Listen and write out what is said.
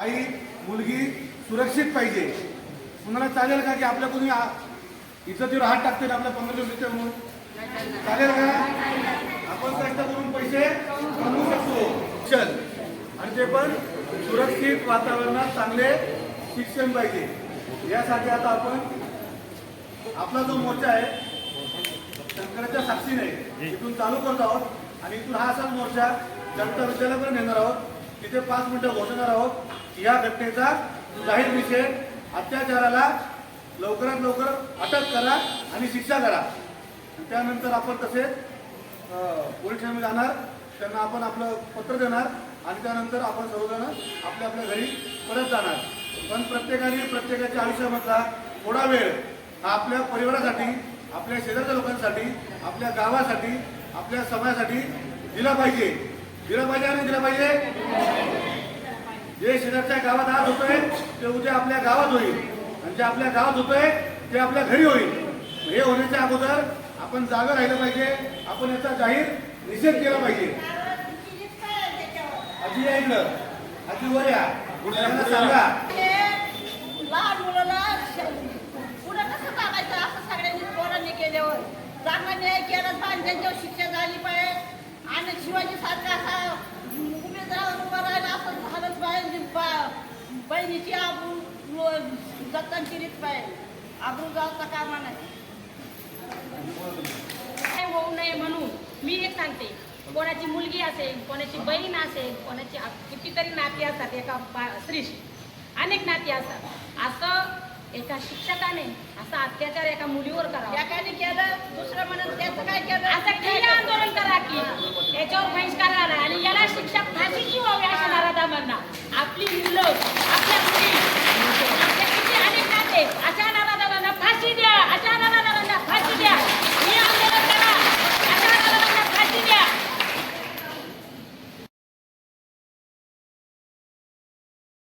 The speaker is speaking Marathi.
आई मुलगी सुरक्षित पाहिजे. कुणाला चालेल का की आपल्या कोणी आ- इज्जतीवर हात टाकतील आपल्या पंधरा दिवस देते म्हणून? चालेल का? आपण कष्ट करून पैसे कमवू शकतो. चल. आणि ते पण सुरक्षित वातावरणात चांगले शिक्षण पाहिजे. यासाठी आता आपण आपला जो मोर्चा आहे शंकराच्या साक्षीने इथून चालू करत आहोत. आणि इथून हा असाच मोर्चा जनता विद्यालयापर्यंत नेणार आहोत. तिथे पाच मिनिटं घोषणार आहोत. या घटनेचा जाहीर निषेध अत्याचाराला लवकरात लवकर अटक करा आणि शिक्षा करा. त्यानंतर आपण तसेच पोलीस ठाण्यामध्ये जाणार. त्यांना आपण आपलं पत्र देणार आणि त्यानंतर आपण सर्वजण आपल्या आपल्या घरी परत जाणार. पण प्रत्येकाने प्रत्येकाच्या आयुष्यामधला थोडा वेळ हा आपल्या परिवारासाठी आपल्या शेजारच्या लोकांसाठी आपल्या गावासाठी आपल्या समाजासाठी दिला पाहिजे. दिलं पाहिजे आणि दिलं पाहिजे. जे शेजारच्या गावात आज होतोय ते उद्या आपल्या गावात होईल. आणि जे आपल्या गावात होतोय ते आपल्या घरी होईल. हे होण्याच्या अगोदर आपण जागा राहिलं पाहिजे. आपण याचा जाहीर निषेध केला पाहिजे. आजी या इकडं. आजी वर या. सांगा. लहान मुलाला पुढे कसं चालायचं असं सगळ्यांनी पोरांनी केल्यावर चांगला न्याय केलाच पाहिजे त्यांच्यावर शिक्षा झाली पाहिजे आणि शिवाजी सारखा असा उमेदवार उभा राहिला असं झालंच पाहिजे बा- बहिणीची आबरू जतन केलीच पाहिजे आबरू जाता कामा नाही. होऊ नये म्हणून मी एक सांगते. कोणाची मुलगी असेल कोणाची बहीण असेल कोणाची कितीतरी नाती असतात एका बा- स्त्रीशी. अनेक नाती असतात. असं एका शिक्षकाने असा अत्याचार एका मुलीवर करावा. एकाने केलं दुसरं म्हणत त्याचं काय केलं? असं